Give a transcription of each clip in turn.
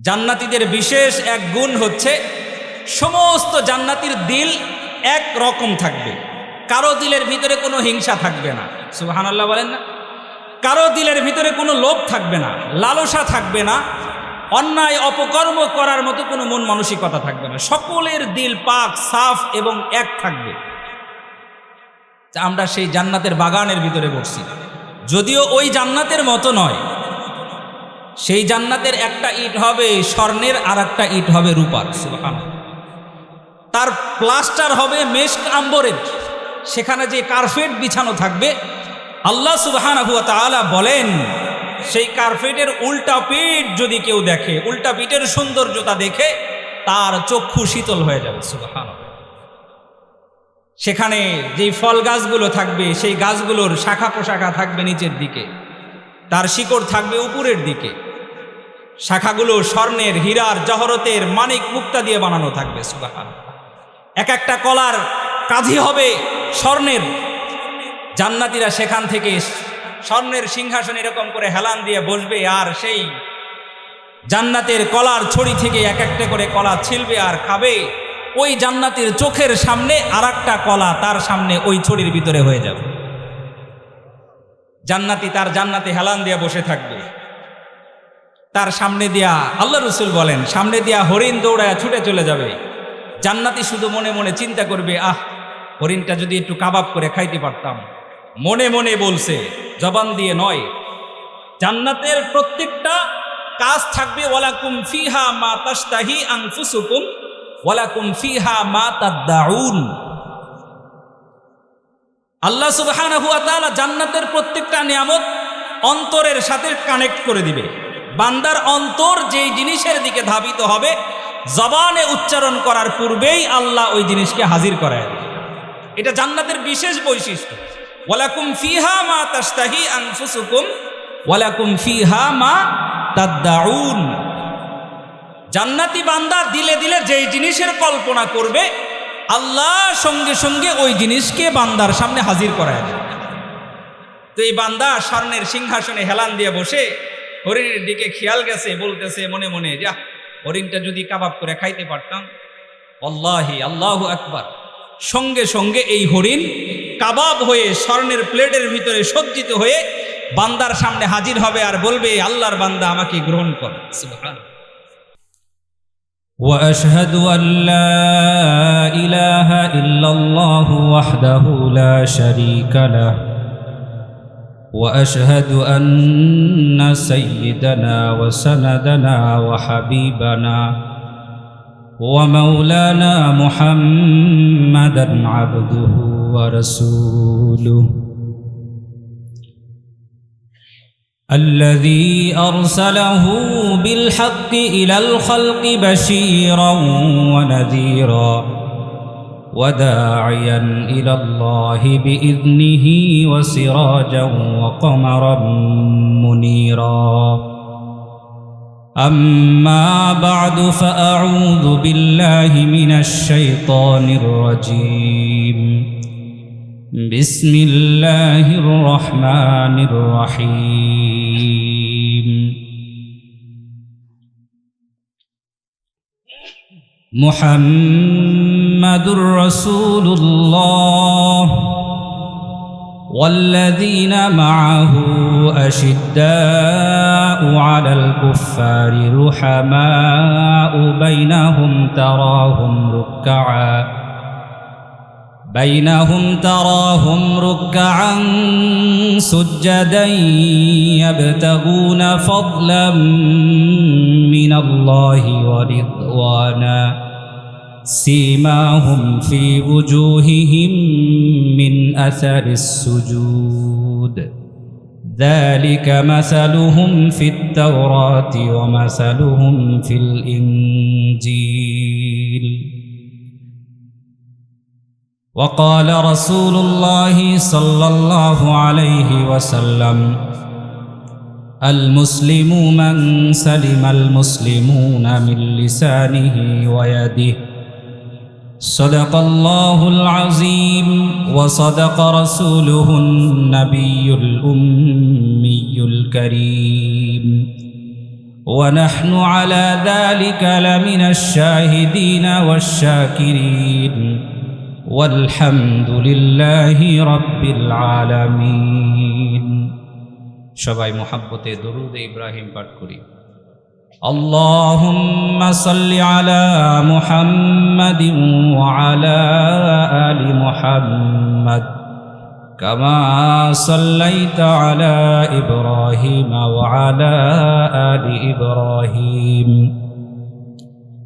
জান্নাতীদের বিশেষ এক গুণ হচ্ছে সমস্ত জান্নাতির দিল এক রকম থাকবে। কারও দিলের ভিতরে কোনো হিংসা থাকবে না। সুবাহান বলেন না। কারও দিলের ভিতরে কোনো লোভ থাকবে না, লালসা থাকবে না, অন্যায়, অপকর্ম করার মতো কোনো মন মানসিকতা থাকবে না। সকলের দিল পাক, সাফ এবং এক থাকবে। আমরা সেই জান্নাতের বাগানের ভিতরে বসছি। যদিও ওই জান্নাতের মতো নয় সেই জান্নাতের একটা ইট হবে স্বর্ণের আর একটা ইট হবে রূপার তার প্লাস্টার হবে মেশ আম্বরের। সেখানে যে কার্পেট বিছানো থাকবে, আল্লাহ সুবহান বলেন, সেই কার্পেটের উল্টা পিঠ যদি কেউ দেখে, উল্টা পিঠের সৌন্দর্যতা দেখে, তার চক্ষু শীতল হয়ে যাবে সুবহান সেখানে যেই ফল গাছগুলো থাকবে, সেই গাছগুলোর শাখা পোশাখা থাকবে নিচের দিকে। তার শিকড় থাকবে উপরের দিকে। শাখাগুলো স্বর্ণের, হীরার, জহরতের মানিক মুক্তা দিয়ে বানানো থাকবে সুবাহান এক একটা কলার কাঁধি হবে স্বর্ণের। জান্নাতিরা সেখান থেকে স্বর্ণের সিংহাসন এরকম করে হেলান দিয়ে বসবে আর সেই জান্নাতের কলার ছড়ি থেকে এক একটা করে কলা ছিলবে আর খাবে। ওই জান্নাতের চোখের সামনে আর কলা তার সামনে ওই ছড়ির ভিতরে হয়ে যাবে। জান্নাতি তার জান্নাতে হেলান দিয়ে বসে থাকবে। তার সামনে দিয়া আল্লাহ রসুল বলেন, সামনে দিয়া হরিণ দৌড়ায় ছুটে চলে যাবে। জান্নাতি শুধু মনে মনে চিন্তা করবে, আহ, হরিণটা যদি একটু কাবাব করে খাইতে পারতাম। মনে মনে বলছে, জবান দিয়ে নয়, জান্নাতের প্রত্যেকটা কাজ থাকবে, ওয়ালাকুম ফিহা মা তাস্তাহি আনফুসুকুম, ওয়ালাকুম ফিহা মা তাদ্দাউন। আল্লাহ তাআলা জান্নাতের প্রত্যেকটা নিয়ামত অন্তরের সাথে কানেক্ট করে দিবে। বান্দার অন্তর যেই জিনিসের দিকে ধাবিত হবে, জবানে উচ্চারণ করার পূর্বেই আল্লাহ ওই জিনিসকে হাজির করায় এটা জান্নাতের বিশেষ বৈশিষ্ট্য। ওয়ালাকুম ফিহা মা তাস্তাহি আনফুসুকুম, ওয়ালাকুম ফিহা মা তাদ্দাউন। জান্নাতি বান্দা দিলে দিলে যেই জিনিসের কল্পনা করবে আল্লাহ সঙ্গে সঙ্গে ওই জিনিসকে বান্দার সামনে হাজির করায় তো এই বান্দা স্বর্ণের সিংহাসনে হেলান দিয়ে বসে হরিণের দিকে খেয়াল গেছে, বলতেছে মনে মনে, যা, হরিণটা যদি কাবাব করে খাইতে পারতাম? আল্লাহি, আল্লাহ আকবার। সঙ্গে সঙ্গে এই হরিণ কাবাব হয়ে স্বর্ণের প্লেটের ভিতরে সজ্জিত হয়ে বান্দার সামনে হাজির হবে আর বলবে, আল্লাহর বান্দা আমাকে গ্রহণ কর। وأشهد أن لا إله إلا الله وحده لا شريك له وأشهد أن سيدنا وسندنا وحبيبنا ومولانا محمدا عبده ورسوله. الذي أرسله بالحق إلى الخلق بشيرا ونذيرا وداعيا إلى الله بإذنه وسراجا وقمرا منيرا. أما بعد فأعوذ بالله من الشيطان الرجيم. بسم الله الرحمن الرحيم. محمد رسول الله والذين معه أشداء على الكفار رحماء بينهم تراهم ركعاً. بينهم تراهم ركعا سجدا يبتغون فضلا من الله ورضوانا سيماهم في وجوههم من اثر السجود ذلك مثلهم في التوراه ومثلهم في الانجيل وقال رسول الله صلى الله عليه وسلم المسلم من سلم المسلمون من لسانه ويده صدق الله العظيم وصدق رسوله النبي الأمي الكريم. ونحن على ذلك لمن الشاهدين والشاكرين. والحمد لله رب العالمين সবাই মোহাব্বতে দরুদ ইব্রাহিম পাঠ করি اللهم صل على محمد وعلى آل محمد كما صليت على إبراهيم وعلى آل إبراهيم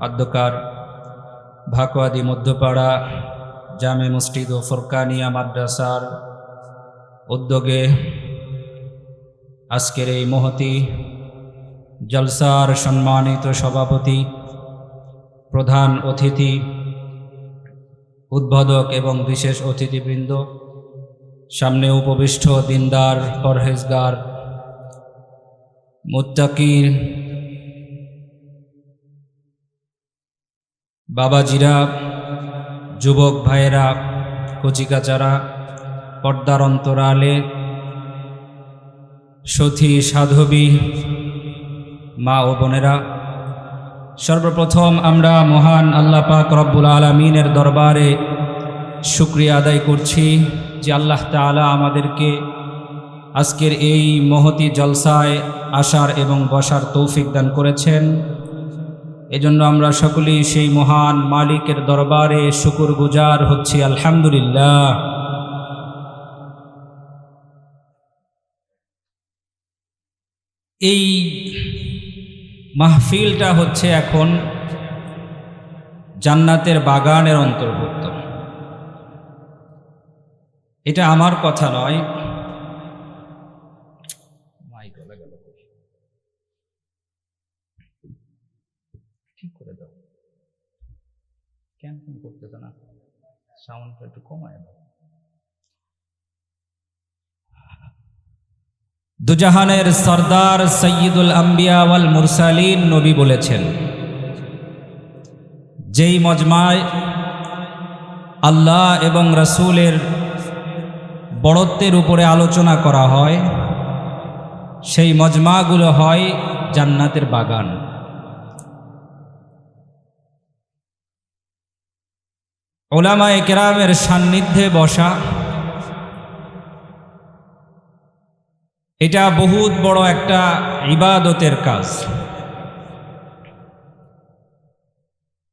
অধ্যকার ভাকুয়াদি মধ্যপাড়া জামে মসজিদ ও ফরকানিয়া মাদ্রাসার উদ্যোগে আজকের এই মহতি জলসার সম্মানিত সভাপতি, প্রধান অতিথি, উদ্বোধক এবং বিশেষ অতিথিবৃন্দ, সামনে উপবিষ্ট দিনদার, পরহেজগার, মুত্তাকির বাবাজিরা, যুবক ভাইয়েরা, কচিকাচারা, পর্দার অন্তরালে সথী সাধবী, মা ও বোনেরা, সর্বপ্রথম আমরা মহান আল্লাহ পাক রব্বুল আলমিনের দরবারে শুক্রিয়া আদায় করছি যে আল্লাহ তালা আমাদেরকে আজকের এই মহতি জলসায় আসার এবং বসার তৌফিক দান করেছেন। এজন্য আমরা সকলেই সেই মহান মালিকের দরবারে শুকুর গুজার হচ্ছি, আলহামদুলিল্লাহ। এই মাহফিলটা হচ্ছে এখন জান্নাতের বাগানের অন্তর্ভুক্ত। এটা আমার কথা নয় মাইক গলা গেল কই? ঠিক করে দাও। ক্যাম্পিং করতেছে না? সাউন্ডটা একটু কমায় দাও। দুজাহানের সর্দার সৈয়দুল আম্বিয়া ওয়াল মুরসালিন নবী বলেছেন, যেই মজমায় আল্লাহ এবং রসুলের বড়ত্বের উপরে আলোচনা করা হয়, সেই মজমাগুলো হয় জান্নাতের বাগান। ওলামায়ে কেরামের সান্নিধ্যে বসা। এটা বহুত বড় একটা ইবাদতের কাজ।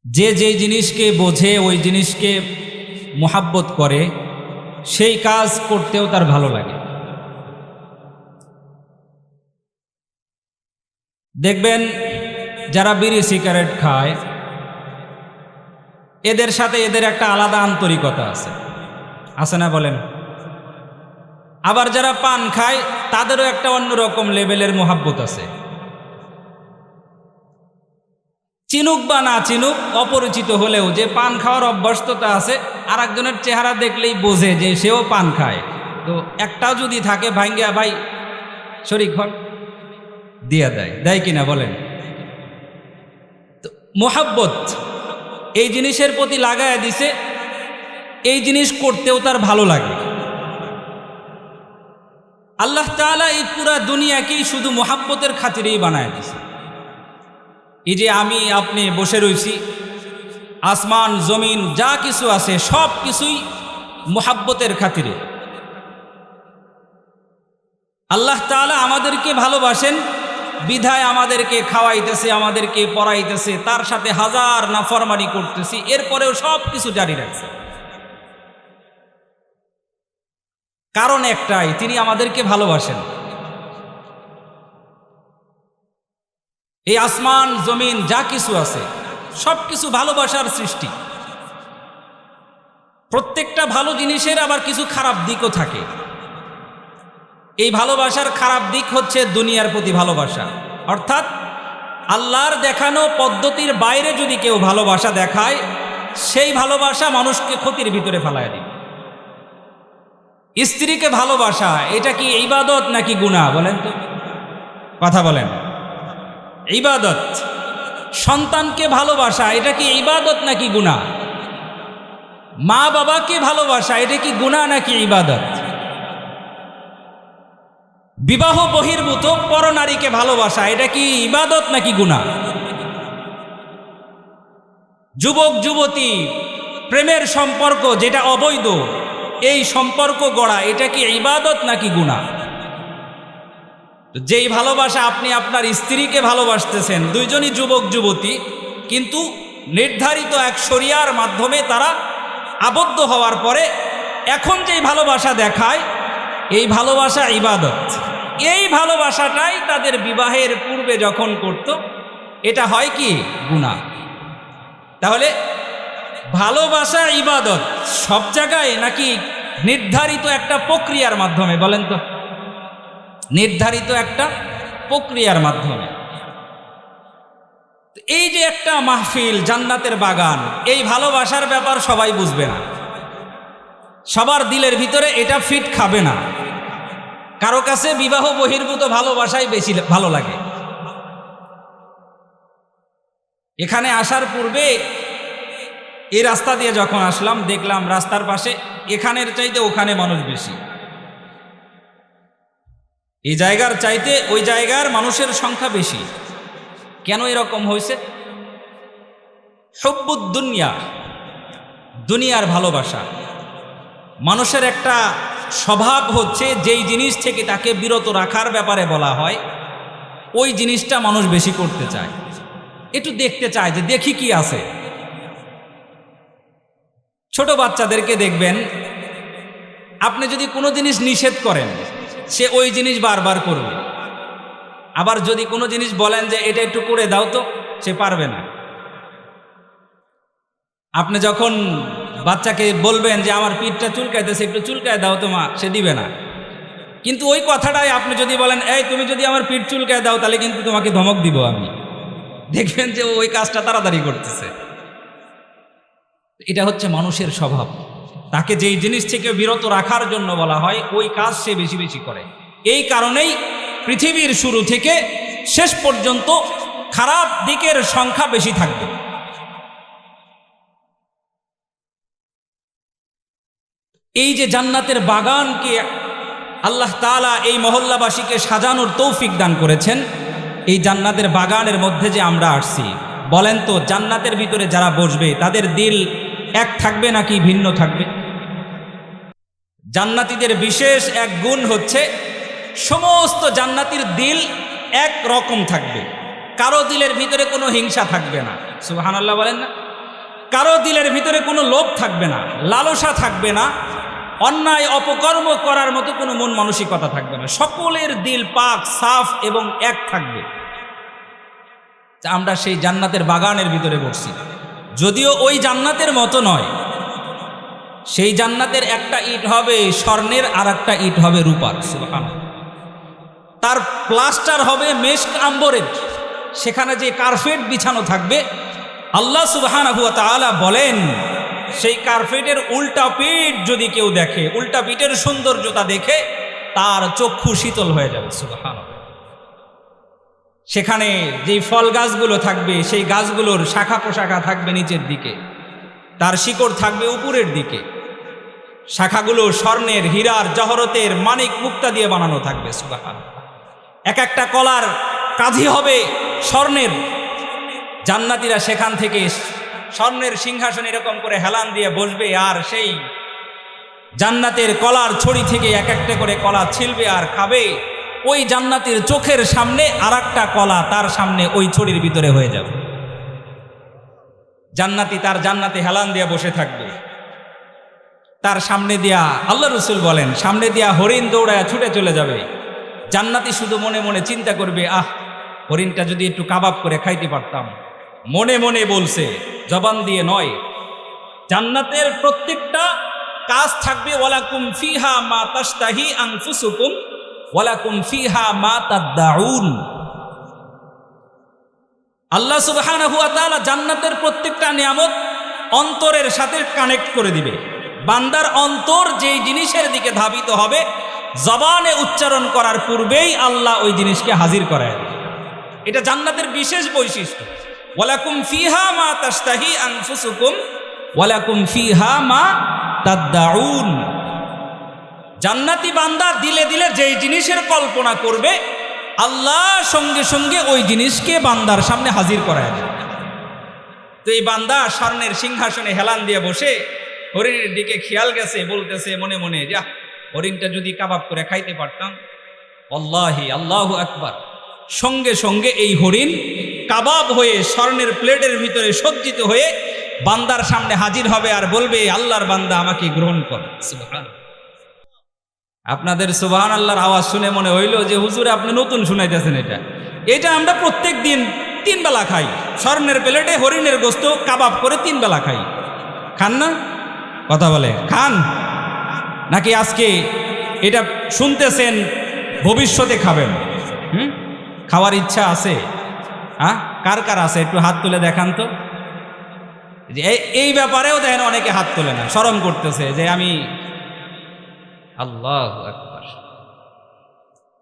যে যে জিনিসকে বোঝে, ওই জিনিসকে মোহাব্বত করে, সেই কাজ করতেও তার ভালো লাগে। দেখবেন, যারা বিড়ি সিগারেট খায় এদের সাথে এদের একটা আলাদা আন্তরিকতা আছে। আছে না বলেন? আবার যারা পান খায়, তাদেরও একটা অন্যরকম লেভেলের মোহাব্বত আছে। চিনুক বা না চিনুক, অপরিচিত হলেও যে পান খাওয়ার অভ্যস্ততা আছে আর একজনের চেহারা দেখলেই বোঝে যে সেও পান খায়। তো একটাও যদি থাকে ভাঙ্গিয়া ভাই, শরিক হন, দিয়া দেয়। দেয় কিনা বলেন? মোহাব্বত এই জিনিসের প্রতি লাগায় দিছে, এই জিনিস করতেও তার ভালো লাগে। আল্লাহ তাআলা এই পুরা দুনিয়াকেই শুধু মোহাব্বতের খাতিরেই বানায় দিছে। এই যে আমি, আপনি বসে রয়েছি আসমান, জমিন, যা কিছু আছে, সব কিছুই মোহাব্বতের খাতিরে। আল্লাহ তাআলা আমাদেরকে ভালোবাসেন বিধায় আমাদেরকে খাওয়াইতেছে, আমাদেরকে পড়াইতেছে তার সাথে হাজার নাফরমানি করতেছি, এরপরেও সব কিছু জারি রাখছে। কারণ একটাই, তিনি আমাদেরকে ভালোবাসেন। এই আসমান, জমিন, যা কিছু আছে সব কিছু ভালোবাসার সৃষ্টি। প্রত্যেকটা ভালো জিনিসের আবার কিছু খারাপ দিকও থাকে। এই ভালোবাসার খারাপ দিক হচ্ছে দুনিয়ার প্রতি ভালোবাসা। অর্থাৎ আল্লাহর দেখানো পদ্ধতির বাইরে যদি কেউ ভালোবাসা দেখায়, সেই ভালোবাসা মানুষকে ক্ষতির ভিতরে ফেলায় দিবে। স্ত্রীকে ভালোবাসা, এটা কি ইবাদত নাকি গুণা বলেন তো। কথা বলেন। ইবাদত। সন্তানকে ভালোবাসা, এটা কি ইবাদত নাকি গুণা মা বাবাকে ভালোবাসা, এটা কি গুণা নাকি ইবাদত? বিবাহ বহির্ভূত পরনারীকে ভালোবাসা, এটা কি ইবাদত নাকি গুণা যুবক, যুবতী, প্রেমের সম্পর্ক যেটা অবৈধ, এই সম্পর্ক গড়া, এটা কি ইবাদত নাকি গুণা যেই ভালোবাসা আপনি আপনার স্ত্রীকে ভালোবাসতেছেন, দুইজনই যুবক, যুবতী, কিন্তু নির্ধারিত এক শরিয়ার মাধ্যমে তারা আবদ্ধ হওয়ার পরে এখন যেই ভালোবাসা দেখায় এই ভালোবাসা ইবাদত। এই ভালোবাসাটাই তাদের বিবাহের পূর্বে যখন করত, এটা হয় কি? গুণা তাহলে ভালোবাসা ইবাদত সব জায়গায় নাকি নির্ধারিত একটা প্রক্রিয়ার মাধ্যমে বলেন তো? নির্ধারিত একটা প্রক্রিয়ার মাধ্যমে। এই যে একটা মাহফিল, জান্নাতের বাগান, এই ভালোবাসার ব্যাপার সবাই বুঝবে না। সবার দিলের ভিতরে এটা ফিট খাবে না। কারও কাছে বিবাহ বহির্ভূত ভালোবাসাই বেশি ভালো লাগে। এখানে আসার পূর্বে এই রাস্তা দিয়ে যখন আসলাম, দেখলাম রাস্তার পাশে এখানের চাইতে ওখানে মানুষ বেশি। এই জায়গার চাইতে ওই জায়গার মানুষের সংখ্যা বেশি। কেন এরকম হয়েছে? হব্বুদ দুনিয়া, দুনিয়ার ভালোবাসা। মানুষের একটা স্বভাব হচ্ছে যেই জিনিস থেকে তাকে বিরত রাখার ব্যাপারে বলা হয়, ওই জিনিসটা মানুষ বেশি করতে চায়। একটু দেখতে চায় যে দেখি কি আছে। ছোট বাচ্চাদেরকে দেখবেন, আপনি যদি কোনো জিনিস নিষেধ করেন, সে ওই জিনিস বারবার করবে। আবার যদি কোনো জিনিস বলেন যে এটা একটু করে দাও তো, সে পারবে না। আপনি যখন বাচ্চাকে বলবেন যে, আমার পিঠটা চুলকাইতেছে, একটু চুলকায় দাও তো মা। সে দিবে না। কিন্তু ওই কথাটাই আপনি যদি বলেন, এই, তুমি যদি আমার পিঠ চুলকায় দাও, তাহলে কিন্তু তোমাকে ধমক দিব আমি। দেখবেন যে, ওই কাজটা তাড়াতাড়ি করতেছে। এটা হচ্ছে মানুষের স্বভাব। তাকে যেই জিনিস থেকে বিরত রাখার জন্য বলা হয়, ওই কাজ সে বেশি বেশি করে। এই কারণেই পৃথিবীর শুরু থেকে শেষ পর্যন্ত খারাপ দিকের সংখ্যা বেশি থাকবে। এই যে জান্নাতের বাগানকে আল্লাহ তাআলা এই মহল্লাবাসীকে সাজানোর তৌফিক দান করেছেন, এই জান্নাতের বাগানের মধ্যে যে আমরা আসছি। বলেন তো, জান্নাতের ভিতরে যারা বসবে, তাদের দিল এক থাকবে নাকি ভিন্ন থাকবে? জান্নাতীদের বিশেষ এক গুণ হচ্ছে, সমস্ত জান্নাতির দিল এক রকম থাকবে। কারও দিলের ভিতরে কোনো হিংসা থাকবে না। সুবহানাল্লাহ বলেন না। কারও দিলের ভিতরে কোনো লোভ থাকবে না, লালসা থাকবে না অন্যায় অপকর্ম করার মতো কোনো মন মানসিকতা থাকবে না। সকলের দিল পাক, সাফ এবং এক থাকবে। আমরা সেই জান্নাতের বাগানের ভিতরে বসছি। যদিও ওই জান্নাতের মতো নয়, সেই জান্নাতের একটা ইট হবে স্বর্ণের আর একটা ইট হবে রূপার তার প্লাস্টার হবে মেশক আম্বরের। সেখানে যে কার্পেট বিছানো থাকবে, আল্লাহ তাআলা বলেন সেই কার্পেটের উল্টা পিঠ যদি কেউ দেখে, উল্টা পিঠের সৌন্দর্যতা দেখে, তার চক্ষু শীতল হয়ে যাবে, সুবহানাল্লাহ। সেখানে যেই ফল গাছগুলো থাকবে, সেই গাছগুলোর শাখা পোশাখা থাকবে নিচের দিকে, তার শিকড় থাকবে উপরের দিকে। শাখাগুলো স্বর্ণের, হীরার, জহরতের মানিক মুক্তা দিয়ে বানানো থাকবে সুবাহান এক একটা কলার কাঁধি হবে স্বর্ণের। জান্নাতিরা সেখান থেকে স্বর্ণের সিংহাসন এরকম করে হেলান দিয়ে বসবে আর সেই জান্নাতের কলার ছড়ি থেকে এক একটা করে কলা ছিলবে আর খাবে। ওই জান্নাতের চোখের সামনে আর কলা তার সামনে ওই ছড়ির ভিতরে হয়ে যাবে। জান্নাতি তার জান্নাতে হেলান দিয়ে বসে থাকবে। তার সামনে দিয়া আল্লাহ রসুল বলেন, সামনে দিয়া হরিণ দৌড়ায় ছুটে চলে যাবে। জান্নাতি শুধু মনে মনে চিন্তা করবে, আহ, হরিণটা যদি একটু কাবাব করে খাইতে পারতাম। মনে মনে বলছে, জবান দিয়ে নয়, জান্নাতের প্রত্যেকটা কাজ থাকবে, ওয়ালাকুম ফিহা মা তাস্তাহি আনফুসুকুম, ওয়ালাকুম ফিহা মা তাদ্দাউন। আল্লাহ তাআলা জান্নাতের প্রত্যেকটা নিয়ামত অন্তরের সাথে কানেক্ট করে দিবে। বান্দার অন্তর যেই জিনিসের দিকে ধাবিত হবে, জবানে উচ্চারণ করার পূর্বেই আল্লাহ ওই জিনিসকে হাজির করায় এটা জান্নাতের বিশেষ বৈশিষ্ট্য। ওয়ালাকুম ফিহা মা তাস্তাহি আনফুসুকুম, ওয়ালাকুম ফিহা মা তাদ্দাউন। জান্নাতি বান্দা দিলে দিলে যেই জিনিসের কল্পনা করবে, আল্লাহ সঙ্গে সঙ্গে ওই জিনিসকে বান্দার সামনে হাজির করায় তো এই বান্দা স্বর্ণের সিংহাসনে হেলান দিয়ে বসে, হরিণের দিকে খেয়াল গেছে, বলতেছে মনে মনে যা হরিণটা যদি কাবাব করে খাইতে পারতাম আল্লাহি আল্লাহ আকবার। সঙ্গে সঙ্গে এই হরিণ কাবাব হয়ে স্বর্ণের প্লেটের ভিতরে সজ্জিত হয়ে বান্দার সামনে হাজির হবে আর বলবে, আল্লাহর বান্দা আমাকে গ্রহণ কর। আপনাদের সুবহান আল্লাহর আওয়াজ শুনে মনে হইল যে, হুজুরে, আপনি নতুন শুনাইতেছেন এটা। এটা আমরা প্রত্যেক দিন তিন বেলা খাই। স্বর্ণের প্লেটে হরিণের গোস্ত কাবাব করে তিন বেলা খাই। খান না? কথা বলে। খান? নাকি আজকে এটা শুনতেছেন, ভবিষ্যতে খাবেন? হুম? খাওয়ার ইচ্ছা আছে? হ্যাঁ? কার কার আছে? একটু হাত তুলে দেখান তো। যে এই- ব্যাপারেও দেখেন অনেকে হাত তোলে না শরম করতেছে যে আমি আল্লাহ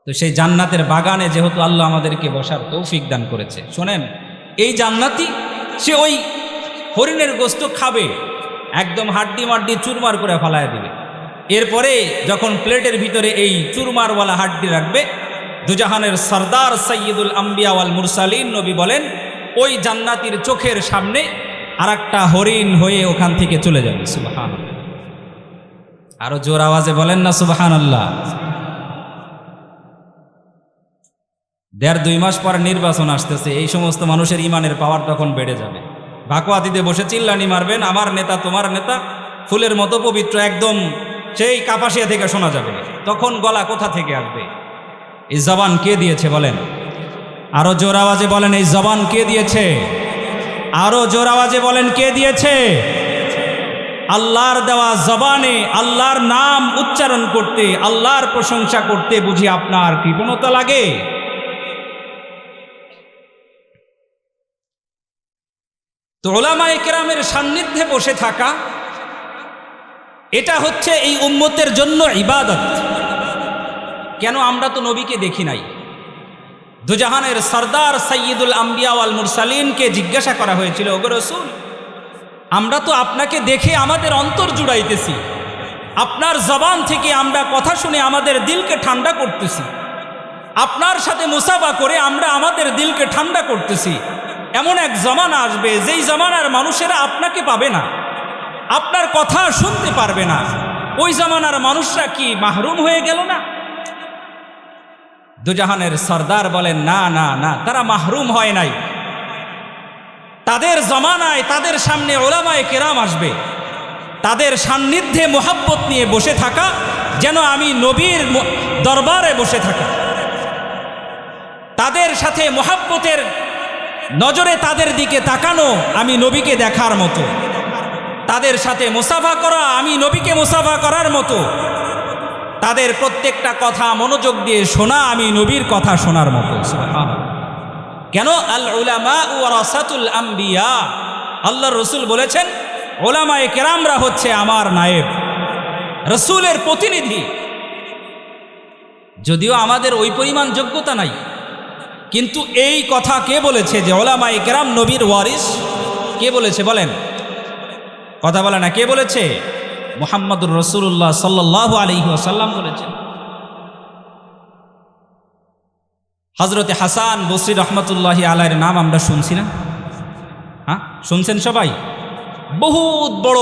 তো সেই জান্নাতের বাগানে যেহেতু আল্লাহ আমাদেরকে বসার তৌফিক দান করেছে, শোনেন, এই জান্নাতি সে ওই হরিণের গোস্ত খাবে, একদম হাড্ডি মাড্ডি চুরমার করে ফেলায় দিবে। এরপরে যখন প্লেটের ভিতরে এই চুরমারওয়ালা হাড্ডি রাখবে দুজাহানের সর্দার সৈয়দুল আম্বিয়াওয়াল মুরসালিন নবী বলেন, ওই জান্নাতির চোখের সামনে আর একটা হরিণ হয়ে ওখান থেকে চলে যাবে। সুবাহান আরও জোর আওয়াজে বলেন না সুবাহান আল্লাহ দেড় দুই মাস পর নির্বাচন আসতেছে, এই সমস্ত মানুষের ইমানের পাওয়ার তখন বেড়ে যাবে। ভাকুয়াতিতে বসে চিল্লানি মারবেন, আমার নেতা তোমার নেতা, ফুলের মতো পবিত্র একদম সেই কাপাসিয়া থেকে শোনা যাবে। তখন গলা কোথা থেকে আসবে? এই জবান কে দিয়েছে বলেন? আরও জোর আওয়াজে বলেন, এই জবান কে দিয়েছে? আরও জোর আওয়াজে বলেন, কে দিয়েছে? আল্লাহর দেওয়া জবানে, আল্লাহর নাম উচ্চারণ করতে, আল্লাহর প্রশংসা করতে বুঝি আপনার কৃপণতা লাগে? তো ওলামায়ে কেরামের সান্নিধ্যে বসে থাকা, এটা হচ্ছে এই উম্মতের জন্য ইবাদত। কেন আমরা তো নবীকে দেখি নাই? দুজাহানের সর্দার সৈয়দুল আম্বিয়া ওয়াল মুরসালিনকে জিজ্ঞাসা করা হয়েছিল, ওগো রসুল, আমরা তো আপনাকে দেখে আমাদের অন্তর জুড়াইতেছি। আপনার জবান থেকে আমরা কথা শুনে আমাদের দিলকে ঠান্ডা করতেছি। আপনার সাথে মুসাফা করে আমরা আমাদের দিলকে ঠান্ডা করতেছি। এমন এক জমানা আসবে, যেই জমানার মানুষেরা আপনাকে পাবে না। আপনার কথা শুনতে পারবে না। ওই জমানার মানুষরা কি মাহরুম হয়ে গেল না? দুজাহানের সর্দার বলেন, না না না, তারা মাহরুম হয় নাই। তাদের জমানায় তাদের সামনে ওলামায় কেরাম আসবে। তাদের সান্নিধ্যে মোহাব্বত নিয়ে বসে থাকা, যেন আমি নবীর দরবারে বসে থাকা। তাদের সাথে মোহাব্বতের নজরে তাদের দিকে তাকানো আমি নবীকে দেখার মতো। তাদের সাথে মুসাফা করা আমি নবীকে মুসাফা করার মতো। তাদের প্রত্যেকটা কথা মনোযোগ দিয়ে শোনা, আমি নবীর কথা শোনার মতো। কেন? আম্বিয়া। আল্লাহ রসুল বলেছেন ওলামায়ে কেরামরা হচ্ছে আমার নায়েব, রসুলের প্রতিনিধি। যদিও আমাদের ওই পরিমাণ যোগ্যতা নাই, কিন্তু এই কথা কে বলেছে যে ওলামায়ে কেরাম নবীর ওয়ারিস? কে বলেছে বলেন? কথা বলে না, কে বলেছে? মোহাম্মদুর রসুল্লাহ সাল্লাহ আলহি আসাল্লাম বলেছেন। হজরতে হাসান বসরি রহমতুল্লাহি আলাইয়ের নাম আমরা শুনছি না? হ্যাঁ শুনছেন সবাই? বহুত বড়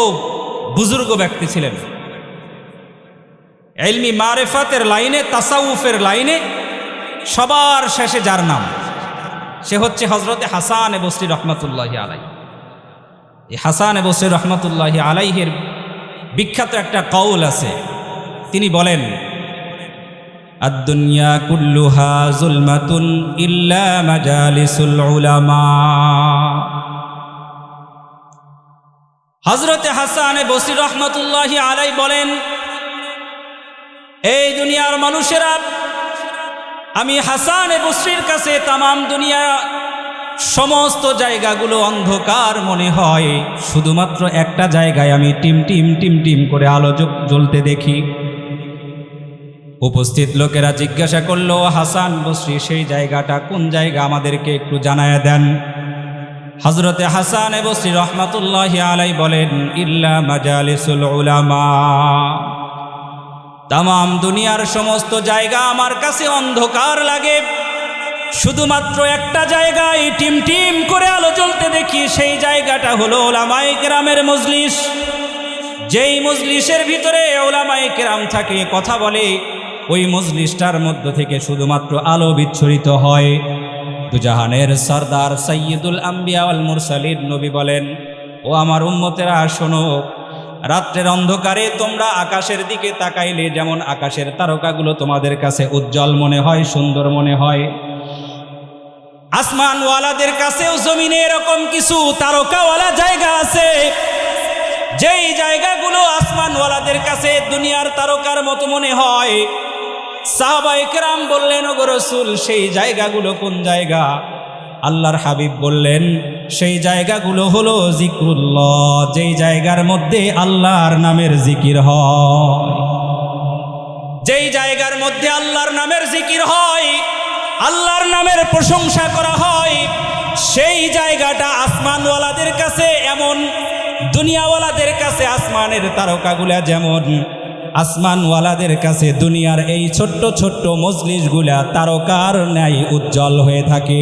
বুজুর্গ ব্যক্তি ছিলেন। এলমি মারেফাতের লাইনে, তাসাউফের লাইনে সবার শেষে যার নাম? সে হচ্ছে হজরতে হাসান বসরি রহমতুল্লাহি আলাই এই হাসান বসরি রহমতুল্লাহি আলাইহের বিখ্যাত একটা কৌল আছে। তিনি বলেন আদুনিয়া কুল্লুহা জুলমাতুন ইল্লা মাজালিসুল উলামা। হজরতে হাসান বসির রহমতুল্লাহ আলাই বলেন, এই দুনিয়ার মানুষেরা, আমি হাসান বসরির কাছে তাম দুনিয়া সমস্ত জায়গাগুলো অন্ধকার মনে হয়। শুধুমাত্র একটা জায়গায় আমি টিম টিম টিম টিম করে আলো জ্ব- জ্বলতে দেখি। উপস্থিত লোকেরা জিজ্ঞাসা করল, হাসান বসরি, সেই জায়গাটা কোন জায়গা? আমাদেরকে একটু জানায় দেন। হজরতে হাসান বসরি রহমাতুল্লাহ আলাই বলেন, ইল্লা মাজালিসুল উলামা। তাম দুনিয়ার সমস্ত জায়গা আমার কাছে অন্ধকার লাগে। শুধুমাত্র একটা জায়গায় টিম টিম করে আলো জ্বলতে দেখি সেই জায়গাটা হলো ওলামাই কেরামের মজলিস। যেই মজলিসের ভিতরে ওলামাই কেরাম থাকে, কথা বলে, ওই মজলিসটার মধ্য থেকে শুধুমাত্র আলো বিচ্ছরিত হয়। দুজাহানের সর্দার সৈয়দুল আম্বিয়া আল মুরসালির নবী বলেন, ও আমার উম্মতেরা, শোনো, রাত্রের অন্ধকারে তোমরা আকাশের দিকে তাকাইলে যেমন আকাশের তারকাগুলো তোমাদের কাছে উজ্জ্বল মনে হয়, সুন্দর মনে হয়। আসমানওয়ালাদের কাছেও জমিনে এরকম কিছু তারকাওয়ালা জায়গা আছে। যেই জায়গাগুলো আসমানওয়ালাদের কাছে দুনিয়ার তারকার মতো মনে হয়। সাহাবাইকেরাম বললেন, ওগো রসুল, সেই জায়গাগুলো কোন জায়গা? আল্লাহর হাবিব বললেন, সেই জায়গাগুলো হলো জিক্রুল্লাহ, যেই জায়গার মধ্যে আল্লাহর নামের জিকির হয়। যেই জায়গার মধ্যে আল্লাহর নামের জিকির হয় আল্লাহর নামের প্রশংসা করা হয়। সেই জায়গাটা আসমানওয়ালাদের কাছে এমন, দুনিয়াওয়ালাদের কাছে আসমানের তারকাগুলা যেমন। আসমানওয়ালাদের কাছে দুনিয়ার এই ছোট্ট ছোট্ট মজলিসগুলা তারকার ন্যায় উজ্জ্বল হয়ে থাকে।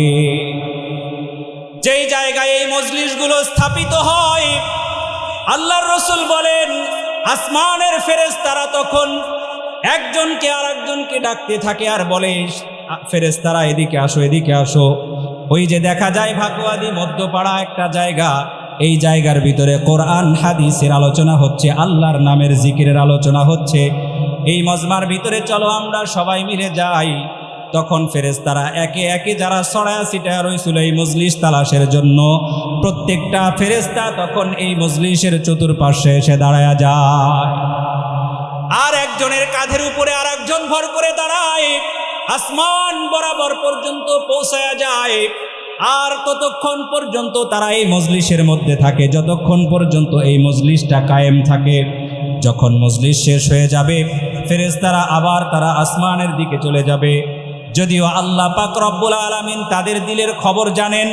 যেই জায়গায় এই মজলিসগুলো স্থাপিত হয়, আল্লাহর রসুল বলেন, আসমানের ফেরেস তারা তখন একজনকে আর একজনকে ডাকতে থাকে আর বলে ফেরেস তারা এদিকে আসো এদিকে আসো। ওই যে দেখা যায় ভাকুয়াদি মধ্যপাড়া একটা জায়গা, এই জায়গার ভিতরে কোরআন, হাদিসের আলোচনা হচ্ছে, আল্লাহর নামের জিকিরের আলোচনা হচ্ছে। এই মজমার ভিতরে চলো আমরা সবাই মিলে যাই। তখন ফেরেশতারা একে একে যারা ছড়ায়া ছিটায়া রয়েছিল এই মজলিস তালাশের জন্য। প্রত্যেকটা ফেরেশতা তখন এই মজলিসের চতুর্পার্শ্বে এসে দাঁড়ায়া যায়। আর একজনের কাঁধের উপরে আর একজন ভর করে দাঁড়ায়। আসমান বরাবর পর্যন্ত পৌঁছায়া যায় আর ততক্ষণ পর্যন্ত তারা এই মজলিসের মধ্যে থাকে। যতক্ষণ পর্যন্ত এই মজলিসটা কায়েম থাকে, যখন মজলিস শেষ হয়ে যাবে, ফেরেশতারা আবার তারা আসমানের দিকে চলে যাবে। যদিও আল্লাহ পাক রব্বুল আলামিন তাদের দিলের খবর জানেন,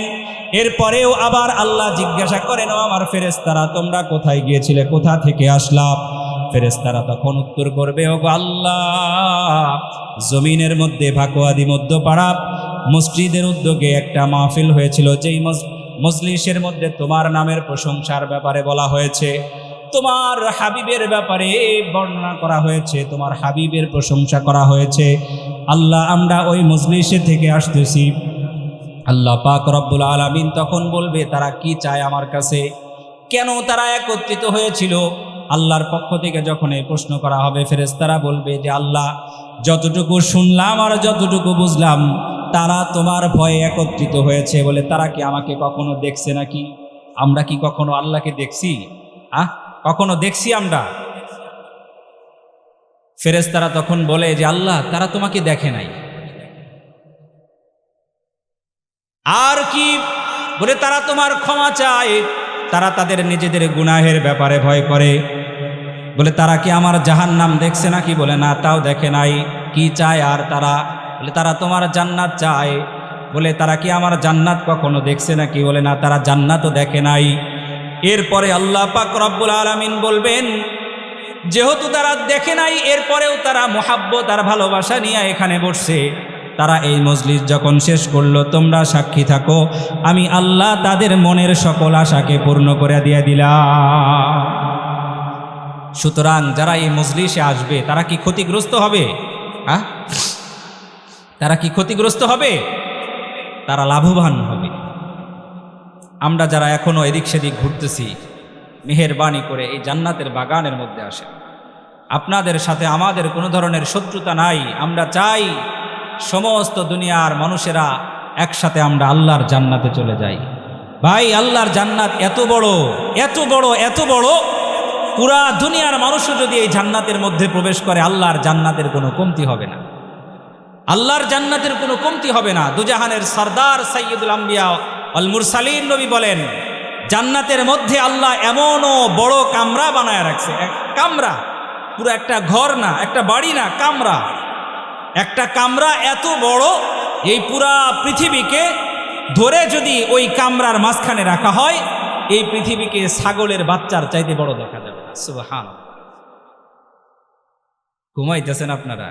এরপরেও আবার আল্লাহ জিজ্ঞাসা করেন আমার ফেরেশতারা, তোমরা কোথায় গিয়েছিলে? কোথা থেকে আসলাম ফেরেশতারা তখন উত্তর করবে ও আল্লাহ, জমিনের মধ্যে ভাকুয়াদি মধ্যপাড়া মসজিদের উদ্যোগে একটা মাহফিল হয়েছিল, যেই মজলিসের মধ্যে তোমার নামের প্রশংসার ব্যাপারে বলা হয়েছে, তোমার হাবিবের ব্যাপারে বর্ণনা করা হয়েছে, তোমার হাবিবের প্রশংসা করা হয়েছে। আল্লাহ, আমরা ওই মজলিসে থেকে আসতেছি। আল্লাহ পাক রব্বুল আলামিন তখন বলবে, তারা কি চায় আমার কাছে? কেন তারা একত্রিত হয়েছিল? আল্লাহর পক্ষ থেকে যখন এই প্রশ্ন করা হবে, ফেরেশতারা বলবে যে, আল্লাহ, যতটুকু শুনলাম আর যতটুকু বুঝলাম, তারা তোমার ভয়ে একত্রিত হয়েছে বলে তারা কি আমাকে কখনো দেখছে নাকি? আমরা কি কখনো আল্লাহকে দেখছি? আহ, কখনো দেখছি আমরা? ফেরেশতারা তখন বলে যে, আল্লাহ, তারা তোমাকে দেখে নাই। আর কি? বলে, তারা তোমার ক্ষমা চায়। তারা তাদের নিজেদের গুনাহের ব্যাপারে ভয় করে। বলে, তারা কি আমার জাহান নাম দেখছে নাকি? বলে, না, তাও দেখে নাই। কি চায় আর তারা? বলে, তারা তোমার জান্নাত চায়। বলে, তারা কি আমার জান্নাত কখনো দেখছে নাকি? বলে, না, তারা জান্নাতও দেখে নাই। এরপরে আল্লাহ পাক রব্বুল আলামিন বলবেন, যেহেতু তারা দেখে নাই, এরপরেও তারা মোহাব্বত আর ভালোবাসা নিয়ে এখানে বসছে। তারা এই মজলিস যখন শেষ করল, তোমরা সাক্ষী থাকো। আমি আল্লাহ তাদের মনের সকল আশাকে পূর্ণ করে দিয়ে দিলাম। সুতরাং যারা এই মজলিসে আসবে, তারা কি ক্ষতিগ্রস্ত হবে? হ্যাঁ? তারা কি ক্ষতিগ্রস্ত হবে? তারা লাভবান হবে। আমরা যারা এখনও এদিক সেদিক ঘুরতেছি, মেহেরবানি করে এই জান্নাতের বাগানের মধ্যে আসে। আপনাদের সাথে আমাদের কোনো ধরনের শত্রুতা নাই। আমরা চাই সমস্ত দুনিয়ার মানুষেরা একসাথে আমরা আল্লাহর জান্নাতে চলে যাই। ভাই, আল্লাহর জান্নাত এত বড় এত বড় এত বড়। পুরা দুনিয়ার মানুষও যদি এই জান্নাতের মধ্যে প্রবেশ করে, আল্লাহর জান্নাতের কোনো কমতি হবে না। আল্লাহর জান্নাতের কোনো কমতি হবে না। দুজাহানের সর্দার সৈয়দুল আম্বিয়া অল মুরসালিন নবী বলেন, জান্নাতের মধ্যে আল্লাহ এমনও বড় কামরা বানায় রাখছে। কামরা, পুরো একটা ঘর না, একটা বাড়ি না, কামরা। একটা কামরা এত বড়, এই পুরা পৃথিবীকে ধরে যদি ওই কামরার মাঝখানে রাখা হয়, এই পৃথিবীকে ছাগলের বাচ্চার চাইতে বড় দেখা যাবে। ঘুমাইতেছেন আপনারা?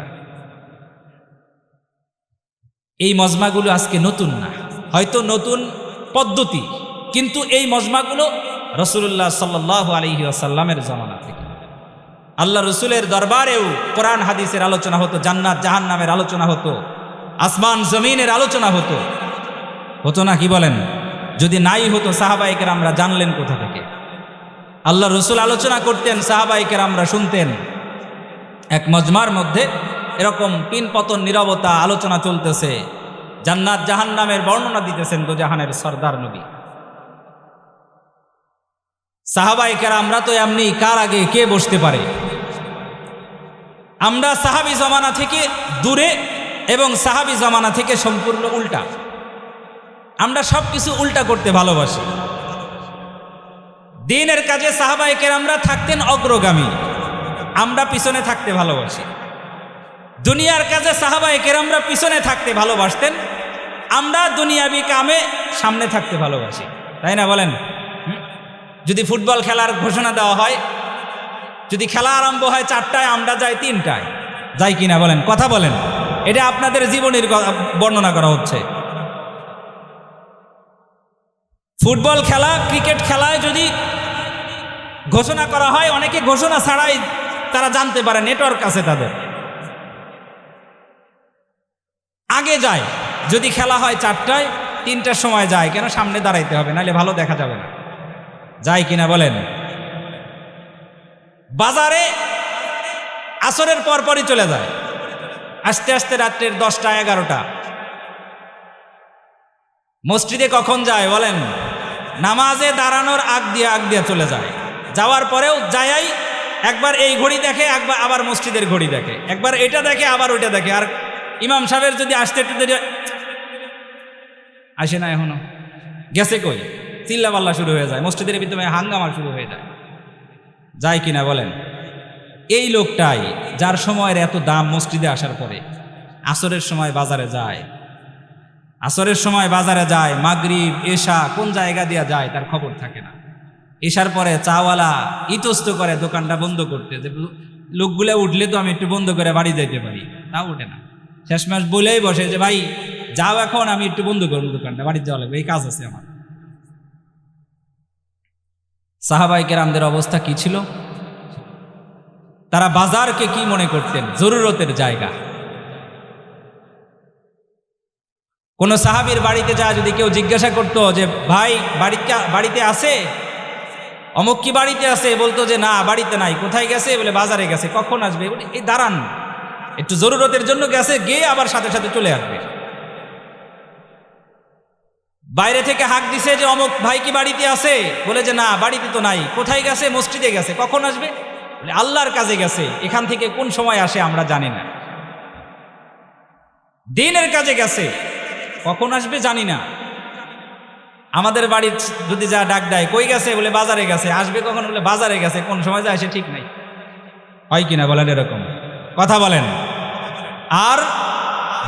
এই মজমাগুলো আজকে নতুন না। হয়তো নতুন পদ্ধতি, কিন্তু এই মজমাগুলো রসুল্লাহ সাল্লাহ আলহি আসাল্লামের জমানা থেকে। আল্লাহ রসুলের দরবারেও কোরআন, হাদিসের আলোচনা হতো, জান্নাত জাহান নামের আলোচনা হতো, আসমান, জমিনের আলোচনা হতো। হতো না কি বলেন? যদি নাই হতো সাহাবাইকের আমরা জানলেন কোথা থেকে? আল্লাহ রসুল আলোচনা করতেন সাহাবাইকের আমরা শুনতেন। এক মজমার মধ্যে এরকম পিন পতন নিরবতা আলোচনা চলতেছে। জান্নাত জাহান নামের বর্ণনা দিতেছেন দো জাহানের সর্দার নবী। সাহাবাইকের আমরা তো এমনি কার আগে কে বসতে পারে? আমরা সাহাবি জমানা থেকে দূরে এবং সাহাবি জমানা থেকে সম্পূর্ণ উল্টা। আমরা সব কিছু উল্টা করতে ভালোবাসি। দিনের কাজে সাহাবাইকের আমরা থাকতেন অগ্রগামী। আমরা পিছনে থাকতে ভালোবাসি। দুনিয়ার কাজে সাহাবাইকের আমরা পিছনে থাকতে ভালোবাসতেন। আমরা দুনিয়াবি কামে সামনে থাকতে ভালোবাসি। তাই না বলেন? যদি ফুটবল খেলার ঘোষণা দেওয়া হয়, যদি খেলা আরম্ভ হয় চারটায়, আমরা যাই তিনটায়। যাই কিনা বলেন? কথা বলেন। এটা আপনাদের জীবনের বর্ণনা করা হচ্ছে। ফুটবল খেলা, ক্রিকেট খেলায় যদি ঘোষণা করা হয়, অনেকে ঘোষণা ছাড়াই তারা জানতে পারে নেটওয়ার্ক আছে তাদের। আগে যায়, যদি খেলা হয় চারটায়, তিনটার সময় যায়, কেন সামনে দাঁড়াইতে হবে? নাহলে ভালো দেখা যাবে না। যায় কিনা বলেন? বাজারে আসরের পরপরই চলে যায়। আস্তে আস্তে রাত্রের দশটা, এগারোটা। মসজিদে কখন যায় বলেন? নামাজে দাঁড়ানোর আগ দিয়ে আগ দিয়ে চলে যায়। যাওয়ার পরেও যাই একবার এই ঘড়ি দেখে, একবার আবার মসজিদের ঘড়ি দেখে। একবার এটা দেখে, আবার ওইটা দেখে। আর ইমাম সাহেবের যদি আসতে একটু দেরি আসে না এখনও। গেছে কই? চিল্লা পাল্লা শুরু হয়ে যায়। মসজিদের ভিতরে হাঙ্গামা শুরু হয়ে যায়। যায় কিনা বলেন? এই লোকটাই যার সময়ের এত দাম মসজিদে আসার পরে আসরের সময় বাজারে যায়। আসরের সময় বাজারে যায়, মাগরিব, এশা, কোন জায়গা দিয়া যায়, তার খবর থাকে না। এশার পরে চাওয়ালা ইতস্ত করে দোকানটা বন্ধ করতে। যে লোকগুলো উঠলে তো আমি একটু বন্ধ করে বাড়ি যাইতে পারি। তা ওঠে না। শেষ মাস বলেই বসে যে, ভাই, যাও এখন, আমি একটু বন্ধ করব দোকানটা, বাড়ি যাওয়া লাগবে, এই কাজ আছে আমার। সাহাবাই কেরামদের অবস্থা কি ছিল? তারা বাজারকে কি মনে করতেন? জরুরতের জায়গা। কোন সাহাবীর বাড়িতে যা যদি কেউ জিজ্ঞাসা করতো যে, ভাই বাড়িতে বাড়িতে আছে? অমুক কি বাড়িতে আছে? বলতো যে না বাড়িতে নাই। কোথায় গেছে? বলে বাজারে গেছে। কখন আসবে? বলে, এই দাঁড়ান। একটু জরুরতের জন্য গেছে গিয়ে আবার সাথে সাথে চলে আসবে। বাইরে থেকে হাক দিছে যে অমুক ভাই কি বাড়িতে আছে? বলে যে না বাড়িতে তো নাই। কোথায় গেছে? মসজিদে গেছে। কখন আসবে? বলে, আল্লাহর কাজে গেছে। এখান থেকে কোন সময় আসে আমরা জানি না। দিনের কাজে গেছে। কখন আসবে জানি না। আমাদের বাড়ির যদি যা ডাক দেয়, কই গেছে? বলে, বাজারে গেছে। আসবে কখন? বলে, বাজারে গেছে। কোন সময় যায় সে ঠিক নাই। হয় কিনা বলেন এরকম? কথা বলেন। আর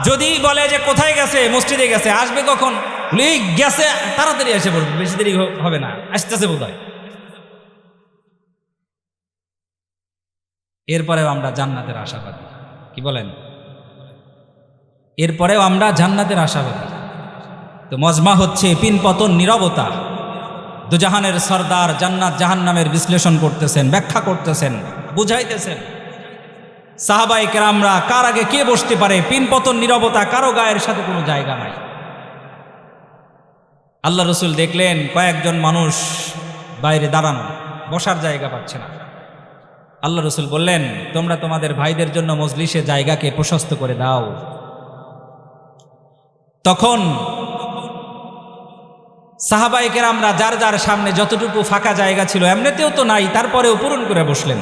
যদি বলে যে, কোথায় গেছে? মসজিদে গেছে, আসবে কখন? বলে গেছে। তাড়াতাড়ি এসে পড়বে, বেশি দেরি হবে না। আসতেছে বোধ হয় এরপরেও আমরা জান্নাতের আশাবাদী। কি বলেন? এরপরেও আমরা জান্নাতের আশাবাদী। তো মজমা হচ্ছে পিন পতন নিরবতা। দুজাহানের সর্দার জান্নাত জাহান্নামের বিশ্লেষণ করতেছেন, ব্যাখ্যা করতেছেন, বুঝাইতেছেন। সাহাবাই কেরামরা কার আগে কে বসতে পারে? পিন পতন নিরবতা কারও গায়ের সাথে কোনো জায়গা নাই। আল্লাহ রসুল দেখলেন কয়েকজন মানুষ বাইরে দাঁড়ানো, বসার জায়গা পাচ্ছে না। আল্লাহ রসুল বললেন, তোমরা তোমাদের ভাইদের জন্য মজলিসে জায়গাকে প্রশস্ত করে দাও। তখন সাহাবাইকের আমরা যার যার সামনে যতটুকু ফাঁকা জায়গা ছিল, এমনিতেও তো নাই, তারপরেও পূরণ করে বসলেন।